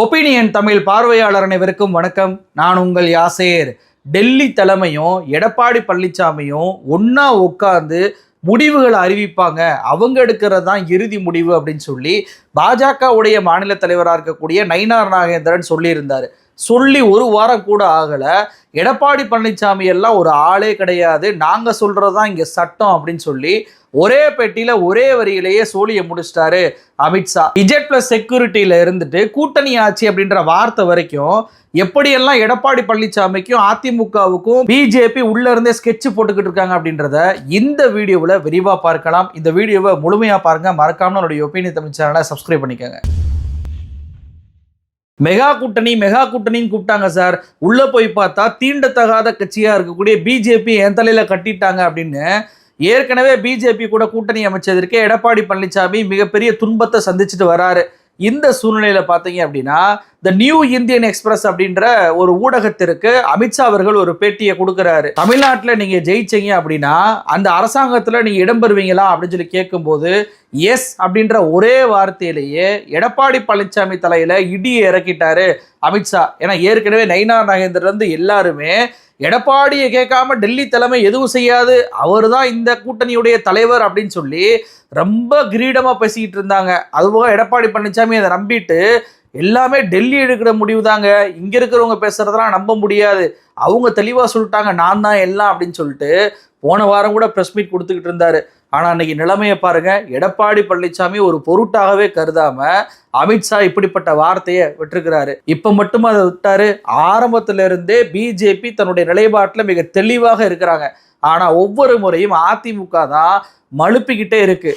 Opinion Tamil பார்வையாளர் அனைவருக்கும் வணக்கம். நான் உங்கள் யாசேர். டெல்லி தலைமையும் எடப்பாடி பழனிசாமியும் ஒன்றா உட்காந்து முடிவுகளை அறிவிப்பாங்க. அவங்க எடுக்கிறது தான் இறுதி முடிவு அப்படின்னு சொல்லி பாஜகவுடைய மாநில தலைவராக இருக்கக்கூடிய நயினார் நாகேந்திரன் சொல்லியிருந்தார். சொல்லி ஒரு வாரம் கூட ஆகலை. எடப்பாடி பழனிசாமி எல்லாம் ஒரு ஆளே கிடையாது. நாங்கள் சொல்கிறது தான் இங்கே சட்டம் அப்படின்னு சொல்லி ஒரே பெட்டியில ஒரே வரியிலேயே சோழியை முடிச்சிட்டாரு அமித்ஷா இஜெட் பிளஸ் செக்யூரிட்டியில இருந்துட்டு கூட்டணி ஆட்சி அப்படின்ற வார்த்தை வரைக்கும் எப்படியெல்லாம் எடப்பாடி பழனிசாமிக்கும் அதிமுகவுக்கும் பிஜேபி உள்ள இருந்தே ஸ்கெட்ச் போட்டுக்கிட்டு இருக்காங்க அப்படின்றத இந்த வீடியோவில் விரிவாக பார்க்கலாம். இந்த வீடியோவை முழுமையாக பாருங்க. மறக்காம என்னுடைய ஒப்பீனியன் தமிழ் சேனலை சப்ஸ்கிரைப் பண்ணிக்கோங்க. மெகா கூட்டணி மெகா கூட்டணின்னு கூப்பிட்டாங்க சார். உள்ள போய் பார்த்தா தீண்டத்தகாத கட்சியா இருக்கக்கூடிய பிஜேபி என் தலையில கட்டிட்டாங்க அப்படின்னு ஏற்கனவே பிஜேபி கூட கூட்டணி அமைச்சதற்கு எடப்பாடி பழனிசாமி மிகப்பெரிய துன்பத்தை சந்திச்சுட்டு வராரு. இந்த சூழ்நிலையில பாத்தீங்க அப்படின்னா த நியூ இந்தியன் எக்ஸ்பிரஸ் அப்படின்ற ஒரு ஊடகத்திற்கு அமித்ஷா அவர்கள் ஒரு பேட்டியை கொடுக்குறாரு. தமிழ்நாட்டில் நீங்க ஜெயிச்சீங்க அப்படின்னா அந்த அரசாங்கத்துல நீங்க இடம்பெறுவீங்களா அப்படின்னு சொல்லி கேட்கும்போது எஸ் அப்படின்ற ஒரே வார்த்தையிலேயே எடப்பாடி பழனிசாமி தலையில இடியை இறக்கிட்டாரு அமித்ஷா ஏன்னா ஏற்கனவே நயினார் நாகேந்திரன் எல்லாருமே எடப்பாடியை கேட்காம டெல்லி தலைமை எதுவும் செய்யாது. அவர் தான் இந்த கூட்டணியுடைய தலைவர் அப்படின்னு சொல்லி ரொம்ப கிரீடமாக பேசிக்கிட்டு இருந்தாங்க. அதுபோக எடப்பாடி பழனிசாமி அதை நம்பிட்டு எல்லாமே டெல்லி எடுக்கிற முடிவு தாங்க இங்கே இருக்கிறவங்க பேசுகிறதெல்லாம் நம்ப முடியாது. அவங்க தெளிவாக சொல்லிட்டாங்க நான் தான் எல்லாம் அப்படின்னு சொல்லிட்டு போன வாரம் கூட ப்ரெஸ் மீட் கொடுத்துக்கிட்டு இருந்தாரு. ஆனால் அன்னைக்கு நிலைமையை பாருங்க. எடப்பாடி பழனிசாமி ஒரு பொருட்டாகவே கருதாம அமித்ஷா இப்படிப்பட்ட வார்த்தையை விட்டுருக்கிறாரு. இப்போ மட்டும் அதை விட்டாரு. ஆரம்பத்திலிருந்தே பிஜேபி தன்னுடைய நிலைப்பாட்டில் மிக தெளிவாக இருக்கிறாங்க. ஆனால் ஒவ்வொரு முறையும் அதிமுக தான் மழுப்பிக்கிட்டே இருக்கு.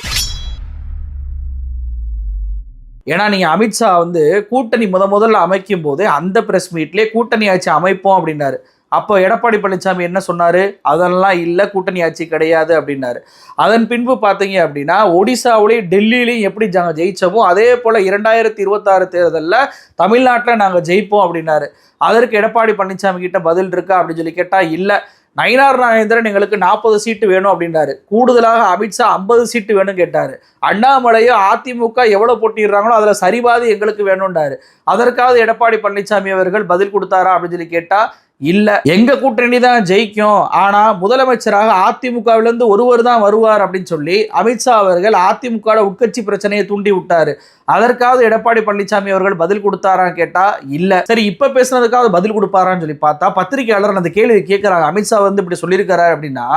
ஏன்னா நீங்கள் அமித்ஷா வந்து கூட்டணி முத முதல்ல அமைக்கும் போது அந்த ப்ரெஸ் மீட்லேயே கூட்டணி ஆட்சி அமைப்போம் அப்படின்னாரு. அப்போ எடப்பாடி பழனிசாமி என்ன சொன்னார்? அதெல்லாம் இல்லை கூட்டணி ஆட்சி கிடையாது அப்படின்னாரு. அதன் பின்பு பார்த்தீங்க அப்படின்னா ஒடிசாவிலையும் டெல்லியிலையும் எப்படி நாங்கள் ஜெயித்தோமோ அதே போல் இரண்டாயிரத்தி இருபத்தாறு தேர்தலில் தமிழ்நாட்டில் நாங்கள் ஜெயிப்போம் அப்படின்னாரு. அதற்கு எடப்பாடி பழனிசாமி கிட்ட பதில் இருக்கா அப்படின்னு சொல்லி கேட்டால் இல்லை. நயினார் நாகேந்திரன் எங்களுக்கு நாற்பது சீட்டு வேணும் அப்படின்னாரு. கூடுதலாக அமித்ஷா ஐம்பது சீட்டு வேணும் கேட்டார். அண்ணாமலையோ அதிமுக எவ்வளோ போட்டிடுறாங்களோ அதில் சரிபாதி எங்களுக்கு வேணும்ன்றாரு அதற்காவது எடப்பாடி பழனிசாமி அவர்கள் பதில் கொடுத்தாரா அப்படின்னு சொல்லி கேட்டால் இல்லை. எங்கள் கூட்டணி தான் ஜெயிக்கும். ஆனால் முதலமைச்சராக அதிமுகவிலேருந்து ஒருவர் தான் வருவார் அப்படின்னு சொல்லி அமித்ஷா அவர்கள் அதிமுக உட்கட்சி பிரச்சனையை தூண்டி விட்டார். அதற்காவது எடப்பாடி பழனிசாமி அவர்கள் பதில் கொடுத்தாரான்னு கேட்டால் இல்லை. சரி இப்போ பேசுனதுக்காவது பதில் கொடுப்பாரான்னு சொல்லி பார்த்தா பத்திரிகையாளர் அந்த கேள்வி கேட்குறாங்க. அமித்ஷா வந்து இப்படி சொல்லியிருக்காரு அப்படின்னா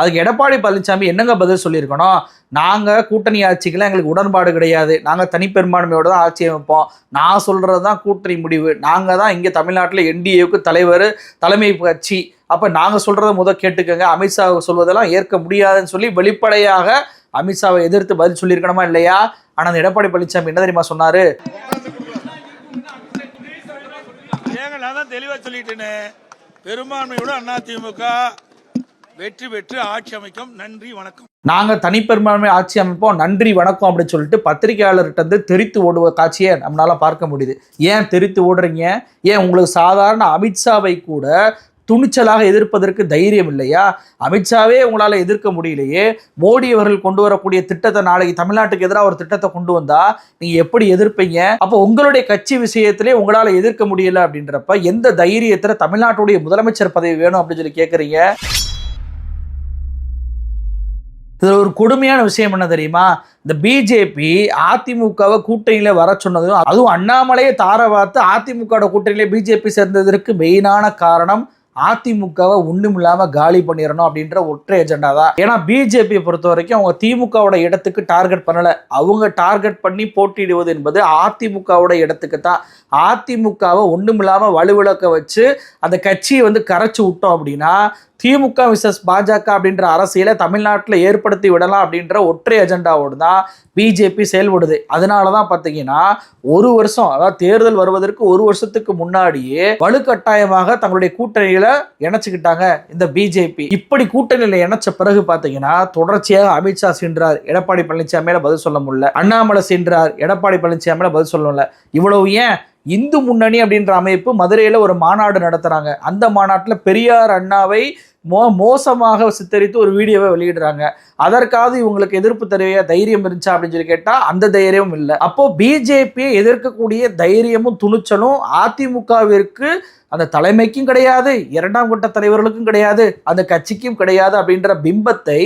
அதுக்கு எடப்பாடி பழனிசாமி என்னங்க பதில் சொல்லியிருக்கணும்? நாங்கள் கூட்டணி ஆட்சிக்கெல்லாம் எங்களுக்கு உடன்பாடு கிடையாது. நாங்கள் தனிப்பெரும்பான்மையோட தான் ஆட்சி அமைப்போம். நான் சொல்கிறது தான் கூட்டணி முடிவு. நாங்கள் தான் இங்கே தமிழ்நாட்டில் என்டிஏவுக்கு தலைவர். தலைமை கட்சி. அப்ப நாங்க சொல்கிறத முத கேட்டுக்கோங்க. அமித்ஷா சொல்வதெல்லாம் ஏற்க முடியாதுன்னு சொல்லி வெளிப்படையாக அமித்ஷாவை எதிர்த்து பதில் சொல்லியிருக்கணுமா இல்லையா? ஆனா அந்த எடப்பாடி பழனிசாமி என்ன தெரியுமா சொன்னாரு? தெளிவாக சொல்லிட்டேன்னு தெளிவா சொல்லிட்டேனே. பெரும்பான்மையோட அதிமுக வெற்றி பெற்று ஆட்சி அமைக்கும். நன்றி வணக்கம். நாங்க தனிப்பெரும்பான்மை ஆட்சி அமைப்போம். நன்றி வணக்கம் அப்படின்னு சொல்லிட்டு பத்திரிகையாளர்கிட்ட இருந்து தெரித்து ஓடுவ காட்சியை நம்மளால பார்க்க முடியுது. ஏன் தெரித்து ஓடுறீங்க? ஏன் உங்களுக்கு சாதாரண அமித்ஷாவை கூட துணிச்சலாக எதிர்ப்பதற்கு தைரியம் இல்லையா? அமித்ஷாவே உங்களால் எதிர்க்க முடியலையே. மோடி அவர்கள் கொண்டு வரக்கூடிய திட்டத்தை நாளைக்கு தமிழ்நாட்டுக்கு எதிராக ஒரு திட்டத்தை கொண்டு வந்தா நீங்க எப்படி எதிர்ப்பீங்க? அப்போ உங்களுடைய கட்சி விஷயத்திலே உங்களால் எதிர்க்க முடியல அப்படின்றப்ப எந்த தைரியத்தில் தமிழ்நாட்டுடைய முதலமைச்சர் பதவி வேணும் அப்படின்னு சொல்லி கேட்குறீங்க இதில் ஒரு கொடுமையான விஷயம் என்ன தெரியுமா? இந்த பிஜேபி அதிமுகவை கூட்டணியில் வர சொன்னதும் அதுவும் அண்ணாமலையை தார வார்த்து அதிமுக கூட்டணியில் பிஜேபி சேர்ந்ததற்கு மெயினான காரணம் அதிமுகவை ஒன்றும் இல்லாமல் காலி பண்ணிடணும் அப்படின்ற ஒற்றை எஜெண்டா தான். ஏன்னா பிஜேபியை பொறுத்த வரைக்கும் அவங்க திமுகவோட இடத்துக்கு டார்கெட் பண்ணலை. அவங்க டார்கெட் பண்ணி போட்டியிடுவது என்பது அதிமுகவோட இடத்துக்கு தான். அதிமுகவை ஒன்றும் இல்லாமல் வலுவிளக்க வச்சு அந்த கட்சியை வந்து கரைச்சி விட்டோம் அப்படின்னா திமுக விசஸ் பாஜக அப்படின்ற அரசியலை தமிழ்நாட்டில் ஏற்படுத்தி விடலாம் அப்படின்ற ஒற்றை அஜெண்டாவோடு தான் பிஜேபி செயல்படுது. அதனால தான் பார்த்தீங்கன்னா ஒரு வருஷம் அதாவது தேர்தல் வருவதற்கு ஒரு வருஷத்துக்கு முன்னாடியே வலுக்கட்டாயமாக தங்களுடைய கூட்டணியில் இணைச்சிக்கிட்டாங்க இந்த பிஜேபி இப்படி கூட்டணியில் இணைச்ச பிறகு பார்த்தீங்கன்னா தொடர்ச்சியாக அமித்ஷா சென்றார். எடப்பாடி பழனிசாமியில பதில் சொல்ல முடியல. அண்ணாமலை சென்றார். எடப்பாடி பழனிசாமியில பதில் சொல்ல முடியல. இவ்வளவு ஏன்? இந்து முன்னணி அப்படின்ற அமைப்பு மதுரையில் ஒரு மாநாடு நடத்துகிறாங்க அந்த மாநாட்டில் பெரியார் அண்ணாவை மோ மோசமாக சித்தரித்து ஒரு வீடியோவை வெளியிடுறாங்க. அதற்காவது இவங்களுக்கு எதிர்ப்பு தெரிவிய தைரியம் இருந்துச்சா அப்படின்னு சொல்லி கேட்டால் அந்த தைரியமும் இல்லை. அப்போ பிஜேபியை எதிர்க்கக்கூடிய தைரியமும் துணிச்சலும் அதிமுகவிற்கு அந்த தலைமைக்கும் கிடையாது இரண்டாம் கட்ட தலைவர்களுக்கும் கிடையாது அந்த கட்சிக்கும் கிடையாது அப்படின்ற பிம்பத்தை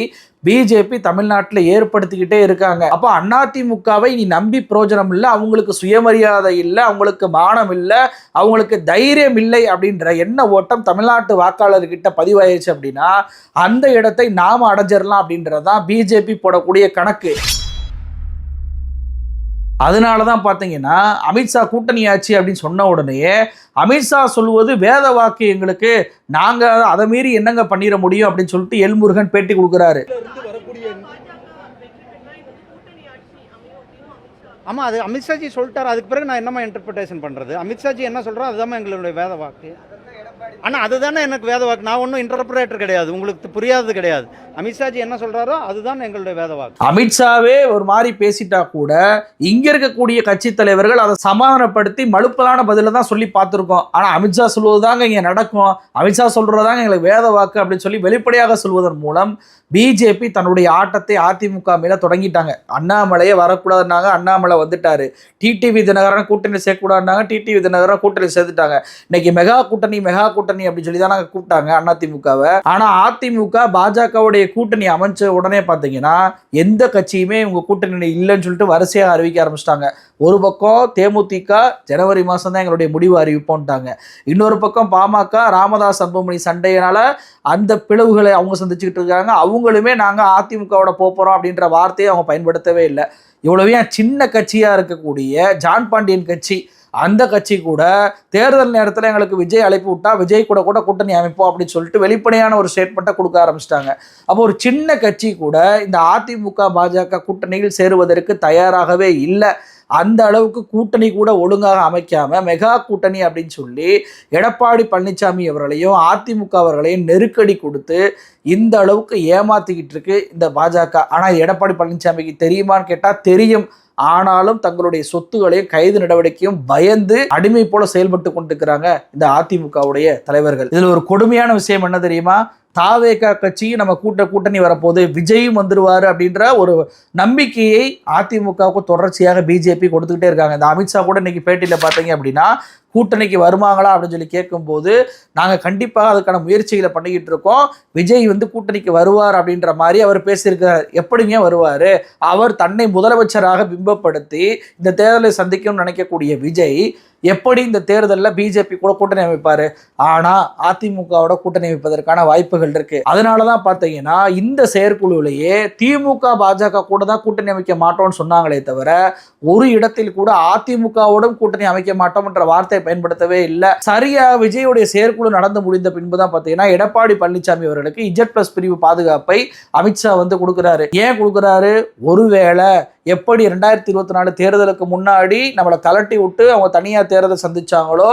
பிஜேபி தமிழ்நாட்டில் ஏற்படுத்திக்கிட்டே இருக்காங்க. அப்போ அதிமுகவை நீ நம்பி பிரயோஜனம் இல்லை அவங்களுக்கு சுயமரியாதை இல்லை அவங்களுக்கு மானம் இல்லை அவங்களுக்கு தைரியம் இல்லை அப்படின்ற என்ன ஓட்டம் தமிழ்நாட்டு வாக்காளர்கிட்ட பதிவாயிருச்சு அப்படின்னா அந்த இடத்தை நாம் அடைஞ்சிடலாம் அப்படின்றதான் பிஜேபி போடக்கூடிய கணக்கு. அதனால தான் பார்த்தீங்கன்னா அமித்ஷா கூட்டணி ஆச்சு அப்படின்னு சொன்ன உடனே அமித்ஷா சொல்லுவது வேத வாக்கு எங்களுக்கு. நாங்கள் அதை மீறி என்னங்க பண்ணிட முடியும் அப்படின்னு சொல்லிட்டு எல்முருகன் பேட்டி கொடுக்குறாரு. ஆமாம் அது அமித்ஷாஜி சொல்லிட்டாரு. அதுக்கு பிறகு நான் என்னம்மா இன்டர்பிரிட்டேஷன் பண்ணுறது அமித்ஷாஜி என்ன சொல்கிறோம் அதுதான் எங்களுடைய வேத வாக்கு. ஆனால் அதுதானே எனக்கு வேத வாக்கு நான் ஒன்றும் இன்டர்பிரேட்டர் கிடையாது. உங்களுக்கு புரியாதது கிடையாது. அமித்ஷாஜி என்ன சொல்கிறாரோ அதுதான் எங்களுடைய வேத வாக்கு அமித்ஷாவே ஒரு மாதிரி பேசிட்டா கூட இங்கே இருக்கக்கூடிய கட்சி தலைவர்கள் அதை சமாதானப்படுத்தி மழுப்பலான பதிலை தான் சொல்லி பார்த்துருக்கோம். ஆனால் அமித்ஷா சொல்வதுதாங்க இங்கே நடக்கும். அமித்ஷா சொல்கிறதாங்க எங்களுக்கு வேத வாக்கு அப்படின்னு சொல்லி வெளிப்படையாக சொல்வதன் மூலம் பிஜேபி தன்னுடைய ஆட்டத்தை அதிமுக மேல தொடங்கிட்டாங்க. அண்ணாமலையே வரக்கூடாதுன்னாங்க அண்ணாமலை வந்துட்டாரு. டிடிவி தினகரன் கூட்டணி சேர்க்கக்கூடாதுனாங்க டிடிவி தினகரன் கூட்டணி சேர்த்துட்டாங்க. இன்னைக்கு மெகா கூட்டணி மெகா கூட்டணி அப்படின்னு சொல்லி தான் நாங்க கூப்பிட்டாங்க அதிமுகவை ஆனா அதிமுக பாஜகவுடைய கூட்டணி அமைச்ச உடனே பார்த்தீங்கன்னா எந்த கட்சியுமே இவங்க கூட்டணி இல்லைன்னு சொல்லிட்டு வரிசையாக அறிவிக்க ஆரம்பிச்சிட்டாங்க. ஒரு பக்கம் தேமுதிக ஜனவரி மாதம் தான் எங்களுடைய முடிவு அறிவிப்போன்ட்டாங்க இன்னொரு பக்கம் பாமக ராமதாஸ் அன்புமணி சண்டையினால அந்த பிளவுகளை அவங்க சந்திச்சுக்கிட்டு இருக்காங்க. அவங்க அவங்களுமே நாங்கள் அதிமுகவோட போகிறோம் அப்படின்ற வார்த்தையை அவங்க பயன்படுத்தவே இல்லை. இவ்வளவு ஏன் சின்ன கட்சியாக இருக்கக்கூடிய ஜான் பாண்டியன் கட்சி அந்த கட்சி கூட தேர்தல் நேரத்தில் எங்களுக்கு விஜய் அழைப்பு விட்டா விஜய் கூட கூட கூட்டணி அமைப்போம் அப்படின்னு சொல்லிட்டு வெளிப்படையான ஒரு ஸ்டேட்மெண்ட்டை கொடுக்க ஆரம்பிச்சிட்டாங்க. அப்போ ஒரு சின்ன கட்சி கூட இந்த அதிமுக பாஜக கூட்டணியில் சேருவதற்கு தயாராகவே இல்லை. அந்த அளவுக்கு கூட்டணி கூட ஒழுங்காக அமைக்காம மெகா கூட்டணி அப்படின்னு சொல்லி எடப்பாடி பழனிசாமி அவர்களையும் அதிமுக அவர்களையும் நெருக்கடி கொடுத்து இந்த அளவுக்கு ஏமாத்திக்கிட்டு இருக்கு இந்த பாஜக. ஆனால் எடப்பாடி பழனிசாமிக்கு தெரியுமான்னு கேட்டால் தெரியும். ஆனாலும் தங்களுடைய சொத்துகளையும் கைது நடவடிக்கையும் பயந்து அடிமை போல செயல்பட்டு கொண்டிருக்கிறாங்க இந்த அதிமுகவுடைய தலைவர்கள். இதில் ஒரு கொடுமையான விஷயம் என்ன தெரியுமா? தாவேகா கட்சியும் நம்ம கூட்ட கூட்டணி வரப்போகுது. விஜயும் வந்துடுவார் அப்படின்ற ஒரு நம்பிக்கையை அதிமுகவுக்கு தொடர்ச்சியாக பிஜேபி கொடுத்துக்கிட்டே இருக்காங்க. இந்த அமித்ஷா கூட இன்னைக்கு பேட்டியில் பார்த்தீங்க அப்படின்னா கூட்டணிக்கு வருவாங்களா அப்படின்னு சொல்லி கேட்கும்போது நாங்கள் கண்டிப்பாக அதுக்கான முயற்சிகளை பண்ணிக்கிட்டு இருக்கோம். விஜய் வந்து கூட்டணிக்கு வருவார் அப்படின்ற மாதிரி அவர் பேசியிருக்கிறார். எப்படிங்க வருவார்? அவர் தன்னை முதலமைச்சராக பிம்பப்படுத்தி இந்த தேர்தலை சந்திக்கணும்னு நினைக்கக்கூடிய விஜய் எப்படி இந்த தேர்தலில் பிஜேபி கூட கூட்டணி அமைப்பார்? ஆனால் அதிமுகவோட கூட்டணி அமைப்பதற்கான வாய்ப்புகள் இருக்கு. அதனால தான் பார்த்தீங்கன்னா இந்த செயற்குழுவிலேயே திமுக பாஜக கூட தான் கூட்டணி அமைக்க மாட்டோம்னு சொன்னாங்களே தவிர ஒரு இடத்தில் கூட அதிமுகவோடும் கூட்டணி அமைக்க மாட்டோம்ன்ற வார்த்தையை பயன்படுத்தவே இல்லை. சரியா விஜயுடைய செயற்குழு நடந்து முடிந்த பின்பு தான் பார்த்தீங்கன்னா எடப்பாடி பழனிசாமி அவர்களுக்கு இஜெட் பிளஸ் பிரிவு பாதுகாப்பை அமித்ஷா வந்து கொடுக்குறாரு. ஏன் கொடுக்குறாரு? ஒருவேளை எப்படி ரெண்டாயிரத்தி இருபத்தி நாலு தேர்தலுக்கு முன்னாடி நம்மளை கலட்டி விட்டு அவங்க தனியாக தேர்தல் சந்திச்சாங்களோ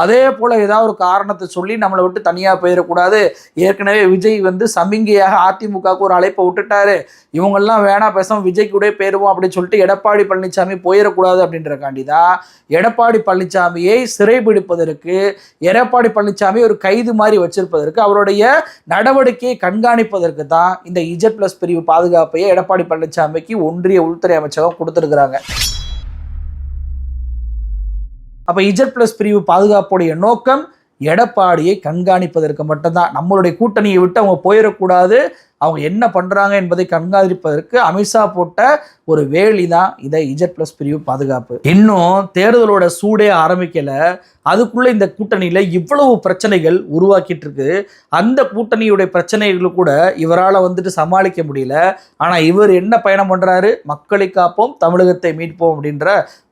அதே போல் ஏதாவது ஒரு காரணத்தை சொல்லி நம்மளை விட்டு தனியாக போயிடக்கூடாது. ஏற்கனவே விஜய் வந்து சமிங்கையாக அதிமுகவுக்கு ஒரு அழைப்பை விட்டுட்டாரு. இவங்கெல்லாம் வேணா பேசாம விஜய் கூட போயிருவோம் அப்படின்னு சொல்லிட்டு எடப்பாடி பழனிசாமி போயிடக்கூடாது அப்படின்றக்காண்டி தான் எடப்பாடி பழனிசாமியை சிறைபிடிப்பதற்கு எடப்பாடி பழனிசாமி ஒரு கைது மாதிரி வச்சிருப்பதற்கு அவருடைய நடவடிக்கையை கண்காணிப்பதற்கு தான் இந்த இஜட் பிளஸ் பிரிவு பாதுகாப்பையே எடப்பாடி பழனிசாமிக்கு ஒன்றிய உள்துறை அமைச்சகம் கொடுத்துருக்குறாங்க. அப்போ இஜட் பிளஸ் பிரிவு பாதுகாப்புடைய நோக்கம் எடப்பாடியை கண்காணிப்பதற்கு மட்டும்தான். நம்மளுடைய கூட்டணியை விட்டு அவங்க போயிடக்கூடாது. அவங்க என்ன பண்ணுறாங்க என்பதை கண்காணிப்பதற்கு அமித்ஷா போட்ட ஒரு வேலி தான் இதை இஜட் ப்ளஸ் பிரிவு பாதுகாப்பு. இன்னும் தேர்தலோட சூடே ஆரம்பிக்கலை. அதுக்குள்ளே இந்த கூட்டணியில் இவ்வளவு பிரச்சனைகள் உருவாக்கிட்டு இருக்கு. அந்த கூட்டணியுடைய பிரச்சனைகள் கூட இவரால் வந்துட்டு சமாளிக்க முடியல. ஆனால் இவர் என்ன பயணம் பண்ணுறாரு மக்களை காப்போம் தமிழகத்தை மீட்போம் அப்படின்ற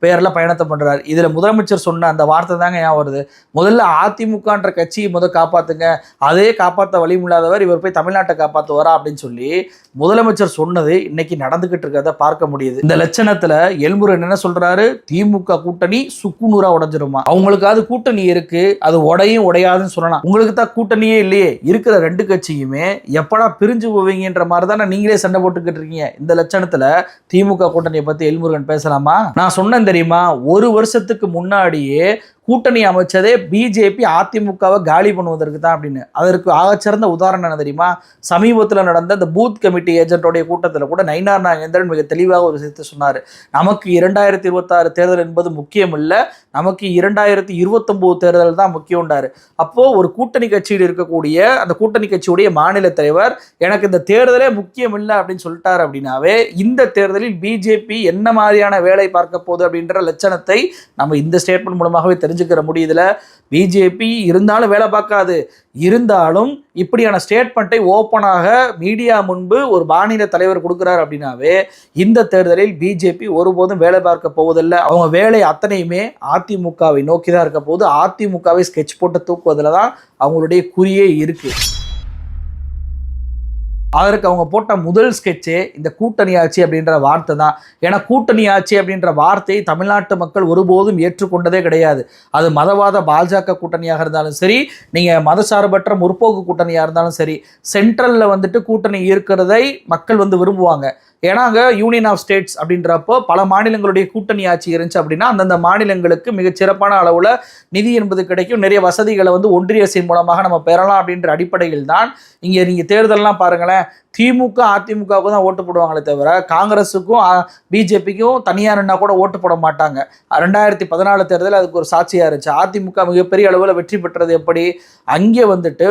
பெயரில் பயணத்தை பண்ணுறாரு இதில் முதலமைச்சர் சொன்ன அந்த வார்த்தை தாங்க ஏன் வருது. முதல்ல அதிமுகன்ற கட்சியை முதல் காப்பாற்றுங்க அதே காப்பாற்ற வழி இல்லாதவர் இவர் போய் தமிழ்நாட்டை காப்பாற்றுவாரா அப்படின்னு சொல்லி முதலமைச்சர் சொன்னது இன்னைக்கு நடந்துகிட்டு இருக்கிறத பார்க்க முடியுது. இந்த லட்சணத்துல எல்முருகன் என்ன சொல்றாரு? திமுக கூட்டணி சுக்குநூறா உடைஞ்சிருமா? அவங்களுக்காவது கூட்டணி இருக்கு அது உடையும் உடையாதுன்னு சொல்லலாம். உங்களுக்கு தான் கூட்டணியே இல்லையே. இருக்கிற ரெண்டு கட்சியுமே எப்படா பிரிஞ்சு போவீங்கன்ற மாதிரி தானே நீங்களே சண்டை போட்டுக்கிட்டு இருக்கீங்க. இந்த லட்சணத்துல திமுக கூட்டணியை பத்தி எல்முருகன் பேசலாமா? நான் சொன்னேன் தெரியுமா? ஒரு வருஷத்துக்கு முன்னாடியே கூட்டணி அமைச்சதே பிஜேபி அதிமுகவை காலி பண்ணுவதற்கு தான் அப்படின்னு. அதற்கு ஆகச்சிறந்த உதாரணம் என்ன தெரியுமா? சமீபத்தில் நடந்த இந்த பூத் கமிட்டி ஏஜென்ட்டோடைய கூட்டத்தில் கூட நயினார் நாகேந்திரன் மிக தெளிவாக ஒரு விஷயத்தை சொன்னார். நமக்கு இரண்டாயிரத்தி இருபத்தாறு தேர்தல் என்பது முக்கியம் இல்லை நமக்கு இரண்டாயிரத்தி இருபத்தொம்போது தேர்தல் தான் முக்கியம்ன்றாரு. அப்போது ஒரு கூட்டணி கட்சியில் இருக்கக்கூடிய அந்த கூட்டணி கட்சியுடைய மாநில தலைவர் எனக்கு இந்த தேர்தலே முக்கியம் இல்லை அப்படின்னு சொல்லிட்டாரு அப்படின்னாவே இந்த தேர்தலில் பிஜேபி என்ன மாதிரியான வேலை பார்க்க போகுது அப்படின்ற லட்சணத்தை நம்ம இந்த ஸ்டேட்மெண்ட் மூலமாகவே தெரிஞ்சுக்கிற முடியுதுல. பிஜேபி இருந்தாலும் வேலை பார்க்காது. இருந்தாலும் இப்படியான ஸ்டேட்மெண்ட்டை ஓப்பனாக மீடியா முன்பு ஒரு மாநில தலைவர் கொடுக்குறாரு அப்படின்னாவே இந்த தேர்தலில் பிஜேபி ஒருபோதும் வேலை பார்க்க போவதில்லை. அவங்க வேலை அத்தனையுமே அதிமுகவை நோக்கி தான் இருக்க போது அதிமுகவை ஸ்கெட்ச் போட்டு தூக்குவதில் தான் அவங்களுடைய குறியே இருக்குது அதற்கு அவங்க போட்ட முதல் ஸ்கெட்சே இந்த கூட்டணி ஆட்சி அப்படின்ற வார்த்தை தான். ஏன்னா கூட்டணி ஆட்சி அப்படின்ற வார்த்தையை தமிழ்நாட்டு மக்கள் ஒருபோதும் ஏற்றுக்கொண்டதே கிடையாது. அது மதவாத பாஜக கூட்டணியாக இருந்தாலும் சரி நீங்கள் மதசார்பற்ற முற்போக்கு கூட்டணியாக இருந்தாலும் சரி சென்ட்ரலில் வந்துட்டு கூட்டணி இருக்கிறதை மக்கள் வந்து விரும்புவாங்க. ஏன்னா அங்கே யூனியன் ஆஃப் ஸ்டேட்ஸ் அப்படின்றப்போ பல மாநிலங்களுடைய கூட்டணி ஆட்சி இருந்துச்சு அப்படின்னா அந்தந்த மாநிலங்களுக்கு மிகச் சிறப்பான அளவில் நிதி என்பது கிடைக்கும். நிறைய வசதிகளை வந்து ஒன்றிய அரசின் மூலமாக நம்ம பெறலாம் அப்படின்ற அடிப்படையில் தான் இங்கே நீங்கள் தேர்தல்லாம் பாருங்களேன். திமுக அதிமுகவுக்கு தான் ஓட்டு போடுவாங்களே தவிர காங்கிரஸுக்கும் பிஜேபிக்கும் தனியார்னா கூட ஓட்டு போட மாட்டாங்க. ரெண்டாயிரத்தி பதினாலு தேர்தலில் அதுக்கு ஒரு சாட்சியாக இருந்துச்சு. அதிமுக மிகப்பெரிய அளவில் வெற்றி பெற்றது எப்படி? அங்கே வந்துட்டு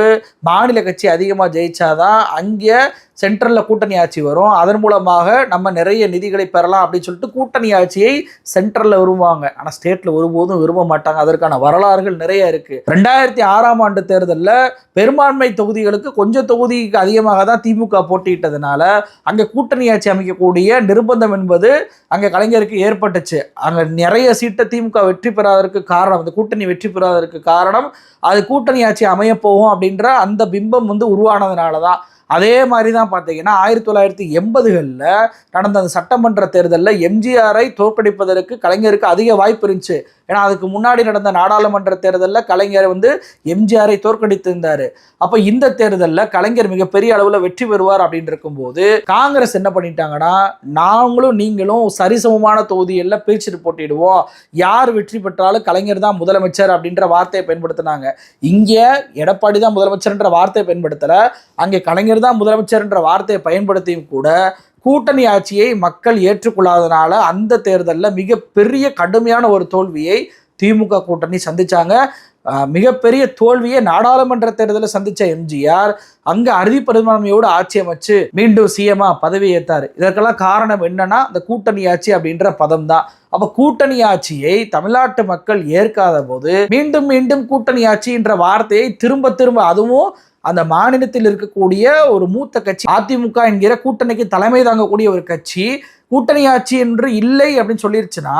மாநில கட்சி அதிகமாக ஜெயிச்சாதான் அங்கே சென்ட்ரலில் கூட்டணி ஆட்சி வரும். அதன் மூலமாக நம்ம நிறைய நிதிகளை பெறலாம் அப்படின்னு சொல்லிட்டு கூட்டணி ஆட்சியை சென்ட்ரலில் விரும்புவாங்க. ஆனால் ஸ்டேட்டில் ஒருபோதும் விரும்ப மாட்டாங்க. அதற்கான வரலாறுகள் நிறைய இருக்குது ரெண்டாயிரத்தி ஆறாம் ஆண்டு தேர்தலில் பெரும்பான்மை தொகுதிகளுக்கு கொஞ்சம் தொகுதிக்கு அதிகமாக தான் திமுக போட்டியிட்டதுனால அங்கே கூட்டணி ஆட்சி அமைக்கக்கூடிய நிர்பந்தம் என்பது அங்கே கலைஞருக்கு ஏற்பட்டுச்சு. அங்கே நிறைய சீட்டை திமுக வெற்றி பெறாததற்கு காரணம் அந்த கூட்டணி வெற்றி பெறாததற்கு காரணம் அது கூட்டணி ஆட்சி அமையப் போகும் அப்படின்ற அந்த பிம்பம் வந்து உருவானதுனால தான் அதே மாதிரி தான் பார்த்தீங்கன்னா ஆயிரத்தி தொள்ளாயிரத்தி எண்பதுகளில் நடந்த அந்த சட்டமன்ற தேர்தலில் எம்ஜிஆரை தோற்கடிப்பதற்கு கலைஞருக்கு அதிக வாய்ப்பு இருந்துச்சு. ஏன்னா அதுக்கு முன்னாடி நடந்த நாடாளுமன்ற தேர்தலில் கலைஞர் வந்து எம்ஜிஆரை தோற்கடித்திருந்தார். அப்போ இந்த தேர்தலில் கலைஞர் மிகப்பெரிய அளவில் வெற்றி பெறுவார் அப்படின்னு இருக்கும்போது காங்கிரஸ் என்ன பண்ணிட்டாங்கன்னா நாங்களும் நீங்களும் சரிசமமான தொகுதிகளில் பிரிச்சுட்டு போட்டிடுவோம். யார் வெற்றி பெற்றாலும் கலைஞர் தான் முதலமைச்சர் அப்படின்ற வார்த்தையை பயன்படுத்தினாங்க. இங்கே எடப்பாடி தான் முதலமைச்சர்ன்ற வார்த்தையை பயன்படுத்தலை. அங்கே கலைஞர் தான் முதலமைச்சர்ன்ற வார்த்தையை பயன்படுத்தியும் கூட கூட்டணி ஆட்சியை மக்கள் ஏற்றுக்கொள்ளாதனால அந்த தேர்தலில் மிகப்பெரிய கடுமையான ஒரு தோல்வியை திமுக கூட்டணி சந்திச்சாங்க. மிகப்பெரிய தோல்வியை நாடாளுமன்ற தேர்தலில் சந்தித்த எம்ஜிஆர் அங்கே அறுதி பெரும்பான்மையோடு ஆட்சி அமைச்சு மீண்டும் சிஎம்மா பதவி ஏற்றார் இதற்கெல்லாம் காரணம் என்னன்னா இந்த கூட்டணி ஆட்சி அப்படின்ற பதம் தான். அப்போ கூட்டணி ஆட்சியை தமிழ்நாட்டு மக்கள் ஏற்காத போது மீண்டும் மீண்டும் கூட்டணி ஆட்சின்ற வார்த்தையை திரும்ப திரும்ப அதுவும் அந்த மாநிலத்தில் இருக்கக்கூடிய ஒரு மூத்த கட்சி அதிமுக என்கிற கூட்டணிக்கு தலைமை தாங்கக்கூடிய ஒரு கட்சி கூட்டணி ஆட்சி என்று இல்லை அப்படின்னு சொல்லிருச்சுன்னா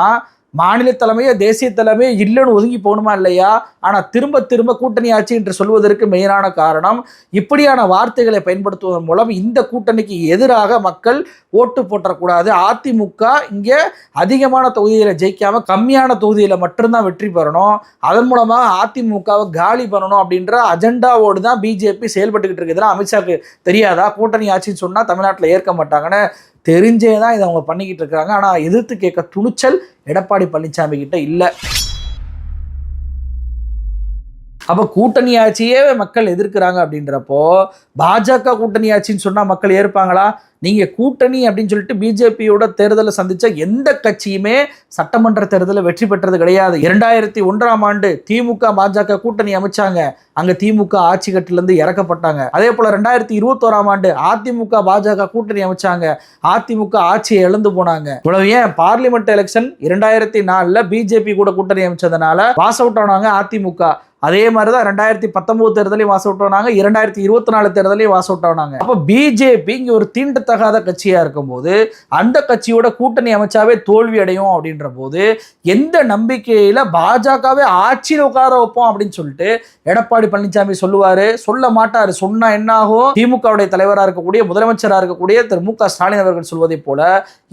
மாநில தலைமையோ தேசிய தலைமையோ இல்லைன்னு ஒதுங்கி போகணுமா இல்லையா? ஆனால் திரும்ப திரும்ப கூட்டணி ஆட்சி என்று சொல்வதற்கு மெயினான காரணம் இப்படியான வார்த்தைகளை பயன்படுத்துவதன் மூலம் இந்த கூட்டணிக்கு எதிராக மக்கள் ஓட்டு போட்டக்கூடாது அதிமுக இங்கே அதிகமான தொகுதியில் ஜெயிக்காம கம்மியான தொகுதியில் மட்டும்தான் வெற்றி பெறணும். அதன் மூலமாக அதிமுகவை காலி பண்ணணும் அப்படின்ற அஜெண்டாவோடு தான் பிஜேபி செயல்பட்டுக்கிட்டு இருக்குதுன்னா அமித்ஷாக்கு தெரியாதா? கூட்டணி ஆட்சின்னு சொன்னால் தமிழ்நாட்டில் ஏற்க மாட்டாங்கன்னு தெரிஞ்சே தான் இதை அவங்க பண்ணிக்கிட்டு இருக்காங்க. ஆனால் எதிர்த்து கேட்க துணிச்சல் எடப்பாடி பழனிசாமி கிட்ட இல்லை. அப்போ கூட்டணி ஆட்சியே மக்கள் எதிர்க்கிறாங்க அப்படின்றப்போ பாஜக கூட்டணி ஆட்சின்னு சொன்னால் மக்கள் ஏற்பாங்களா? நீங்கள் கூட்டணி அப்படின்னு சொல்லிட்டு பிஜேபியோட தேர்தலை சந்தித்த எந்த கட்சியுமே சட்டமன்ற தேர்தலில் வெற்றி பெற்றது கிடையாது. இரண்டாயிரத்தி ஒன்றாம் ஆண்டு திமுக பாஜக கூட்டணி அமைச்சாங்க. அங்கே திமுக ஆட்சி கட்டிலேருந்து இறக்கப்பட்டாங்க. அதே போல் ரெண்டாயிரத்தி இருபத்தோராம் ஆண்டு அதிமுக பாஜக கூட்டணி அமைச்சாங்க. அதிமுக ஆட்சியை இழந்து போனாங்க. இவ்வளவு ஏன்? பார்லிமெண்ட் எலெக்ஷன் இரண்டாயிரத்தி நாலில் பிஜேபி கூட கூட்டணி அமைச்சதுனால பாஸ் அவுட் ஆனாங்க அதிமுக. அதே மாதிரி தான் ரெண்டாயிரத்தி பத்தொன்பது தேர்தலையும் வாஸ் அவுட் ஆனாங்க இரண்டாயிரத்தி இருபத்தி நாலு தேர்தலையும் வாஸ் அவுட் ஆனாங்க அப்போ பிஜேபி இங்கே ஒரு தீண்டத்தகாத கட்சியாக இருக்கும்போது அந்த கட்சியோட கூட்டணி அமைச்சாவே தோல்வி அடையும் அப்படின்ற போது எந்த நம்பிக்கையில் பாஜகவே ஆட்சியில் உட்கார வைப்போம் அப்படின்னு சொல்லிட்டு எடப்பாடி பழனிசாமி சொல்லுவாரு. சொல்ல மாட்டாரு. சொன்னா என்ன ஆகும்? திமுகவுடைய தலைவராக இருக்கக்கூடிய முதலமைச்சராக இருக்கக்கூடிய திரு மு க ஸ்டாலின் அவர்கள் சொல்வதை போல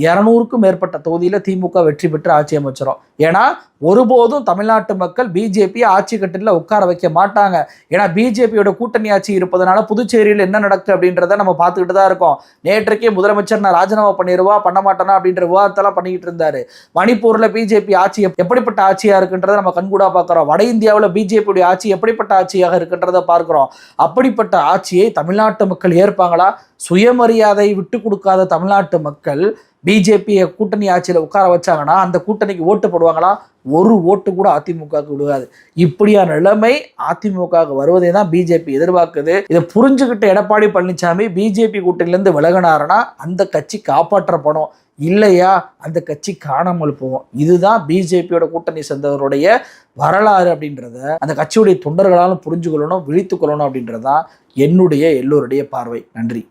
இருநூறுக்கும் மேற்பட்ட தொகுதியில் திமுக வெற்றி பெற்று ஆட்சி அமைச்சிடும் ஏன்னா ஒருபோதும் தமிழ்நாட்டு மக்கள் பிஜேபி ஆட்சி கட்டில உட்கார வைக்க மாட்டாங்க. ஏன்னா பிஜேபியோட கூட்டணி ஆட்சி இருப்பதனால புதுச்சேரியில் என்ன நடக்கு அப்படின்றத நம்ம பார்த்துக்கிட்டு தான் இருக்கோம். நேற்றைக்கே முதலமைச்சர் நான் ராஜினாமா பண்ணிடுவா பண்ண மாட்டேனா அப்படின்ற விவாதத்தெல்லாம் பண்ணிக்கிட்டு இருந்தாரு. மணிப்பூரில் பிஜேபி ஆட்சி எப்படிப்பட்ட ஆட்சியாக இருக்குன்றதை நம்ம கண்கூடா பார்க்குறோம். வட இந்தியாவில் பிஜேபியுடைய ஆட்சி எப்படிப்பட்ட ஆட்சியாக இருக்குன்றத பார்க்குறோம். அப்படிப்பட்ட ஆட்சியை தமிழ்நாட்டு மக்கள் ஏற்பாங்களா? சுயமரியாதை விட்டு கொடுக்காத தமிழ்நாட்டு மக்கள் பிஜேபியை கூட்டணி ஆட்சியில் உட்கார வச்சாங்கன்னா அந்த கூட்டணிக்கு ஓட்டு போடுவாங்களா? ஒரு ஓட்டு கூட அதிமுகவுக்கு விடுவாது இப்படியான நிலைமை அதிமுகவுக்கு வருவதை தான் பிஜேபி எதிர்பார்க்குது. இதை புரிஞ்சுக்கிட்ட எடப்பாடி பழனிசாமி பிஜேபி கூட்டணியிலேருந்து விலகினாருன்னா அந்த கட்சி காப்பாற்றப்படும் இல்லையா? அந்த கட்சி காணாமல் போகும். இதுதான் பிஜேபியோட கூட்டணி சேர்ந்தவருடைய வரலாறு அப்படின்றத அந்த கட்சியுடைய தொண்டர்களாலும் புரிஞ்சு கொள்ளணும் விழித்து கொள்ளணும் அப்படின்றதான் என்னுடைய எல்லோருடைய பார்வை. நன்றி.